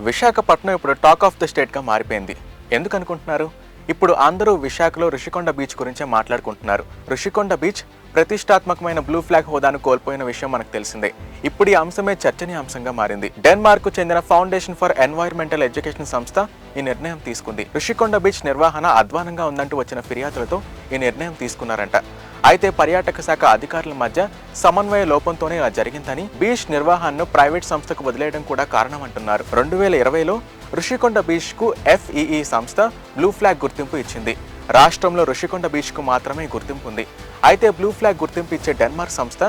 విశాఖపట్నం ఇప్పుడు talk of the స్టేట్గా మారిపోయింది. ఎందుకు అనుకుంటున్నారు ఇప్పుడు అందరూ విశాఖలో ఋషికొండ బీచ్ గురించే మాట్లాడుకుంటున్నారు. ఋషికొండ బీచ్ ప్రతిష్టాత్మకమైన బ్లూ ఫ్లాగ్ హోదాను కోల్పోయిన విషయం మనకు తెలిసిందే. ఇప్పుడు ఈ అంశమే చర్చనీయాంశంగా మారింది. డెన్మార్క్కు చెందిన ఫౌండేషన్ ఫర్ ఎన్వైర్మెంటల్ ఎడ్యుకేషన్ సంస్థ ఈ నిర్ణయం తీసుకుంది. ఋషికొండ బీచ్ నిర్వహణ అధ్వానంగా ఉందంటూ వచ్చిన ఫిర్యాదులతో ఈ నిర్ణయం తీసుకున్నారంట. అయితే పర్యాటక శాఖ అధికారుల మధ్య సమన్వయ లోపంతోనే ఇలా జరిగిందని బీచ్ నిర్వహణను ప్రైవేట్ సంస్థకు వదిలేయడం కూడా కారణం అంటున్నారు రెండు వేల ఇరవైలో ఋషికొండ బీచ్కు ఎఫ్ఈఈ సంస్థ బ్లూ ఫ్లాగ్ గుర్తింపు ఇచ్చింది. రాష్ట్రంలో ఋషికొండ బీచ్కు మాత్రమే గుర్తింపు ఉంది. అయితే బ్లూ ఫ్లాగ్ గుర్తింపు ఇచ్చే డెన్మార్క్ సంస్థ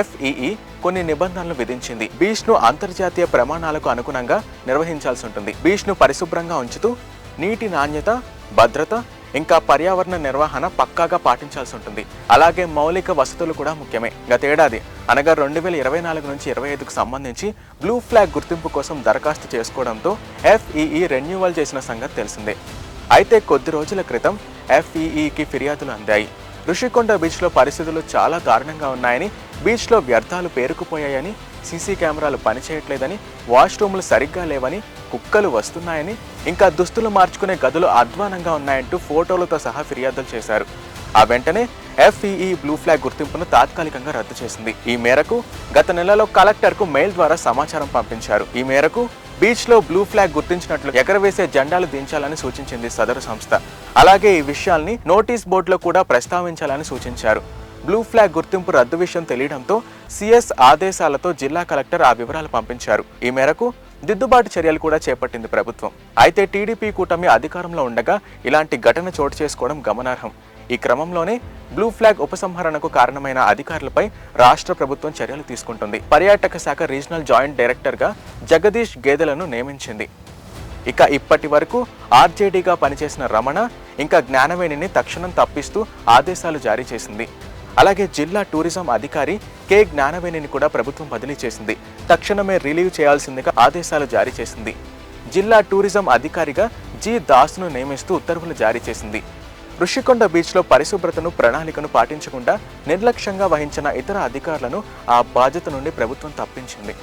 ఎఫ్ఈఈ కొన్ని నిబంధనలు విధించింది. బీచ్ను అంతర్జాతీయ ప్రమాణాలకు అనుగుణంగా నిర్వహించాల్సి ఉంటుంది. బీచ్ను పరిశుభ్రంగా ఉంచుతూ నీటి నాణ్యత భద్రత ఇంకా పర్యావరణ నిర్వహణ పక్కాగా పాటించాల్సి ఉంటుంది. అలాగే మౌలిక వసతులు కూడా ముఖ్యమే. గతేడాది అనగా రెండు వేల ఇరవై నాలుగు నుంచి ఇరవై ఐదుకు సంబంధించి బ్లూ ఫ్లాగ్ గుర్తింపు కోసం దరఖాస్తు చేసుకోవడంతో ఎఫ్ఈఈ రెన్యువల్ చేసిన సంగతి తెలిసిందే. అయితే కొద్ది రోజుల క్రితం ఎఫ్ఈఈకి ఫిర్యాదులు అందాయి. ఋషికొండ బీచ్లో పరిస్థితులు చాలా దారుణంగా ఉన్నాయని బీచ్లో వ్యర్థాలు పేరుకుపోయాయని సీసీ కెమెరాలు పనిచేయట్లేదని వాష్రూమ్లు సరిగ్గా లేవని కుక్కలు వస్తున్నాయని ఇంకా దుస్తులు మార్చుకునే గదులు అధ్వానంగా ఉన్నాయంటూ ఫోటోలతో సహా ఫిర్యాదులు చేశారు. ఆ వెంటనే ఎఫ్ఈఈ బ్లూ ఫ్లాగ్ గుర్తింపును తాత్కాలికంగా రద్దు చేసింది. ఈ మేరకు గత నెలలో కలెక్టర్కు మెయిల్ ద్వారా సమాచారం పంపించారు. ఈ మేరకు బీచ్లో బ్లూ ఫ్లాగ్ గుర్తించినట్లు ఎగరవేసే జెండాలు దించాలని సూచించింది సదరు సంస్థ. అలాగే ఈ విషయాల్ని నోటీస్ బోర్డులో కూడా ప్రస్తావించాలని సూచించారు. బ్లూ ఫ్లాగ్ గుర్తింపు రద్దు విషయం తెలియడంతో సిఎస్ ఆదేశాలతో జిల్లా కలెక్టర్ ఆ వివరాలు పంపించారు. ఈ మేరకు దిద్దుబాటు చర్యలు కూడా చేపట్టింది ప్రభుత్వం. అయితే టీడీపీ కూటమి అధికారంలో ఉండగా ఇలాంటి ఘటన చోటు చేసుకోవడం గమనార్హం. ఈ క్రమంలోనే బ్లూ ఫ్లాగ్ ఉపసంహరణకు కారణమైన అధికారులపై రాష్ట్ర ప్రభుత్వం చర్యలు తీసుకుంటుంది. పర్యాటక శాఖ రీజనల్ జాయింట్ డైరెక్టర్గా జగదీష్ గేదెలను నియమించింది. ఇక ఇప్పటి వరకు ఆర్జేడీగా పనిచేసిన రమణ ఇంకా జ్ఞానవేణిని తక్షణం తప్పిస్తూ ఆదేశాలు జారీ చేసింది. అలాగే జిల్లా టూరిజం అధికారి కె. జ్ఞానవేణిని కూడా ప్రభుత్వం బదిలీ చేసింది. తక్షణమే రిలీవ్ చేయాల్సిందిగా ఆదేశాలు జారీ చేసింది. జిల్లా టూరిజం అధికారిగా జి. దాస్ను నియమిస్తూ ఉత్తర్వులు జారీ చేసింది. ఋషికొండ బీచ్లో పరిశుభ్రతను ప్రణాళికను పాటించకుండా నిర్లక్ష్యంగా వహించిన ఇతర అధికారులను ఆ బాధ్యత నుండి ప్రభుత్వం తప్పించింది.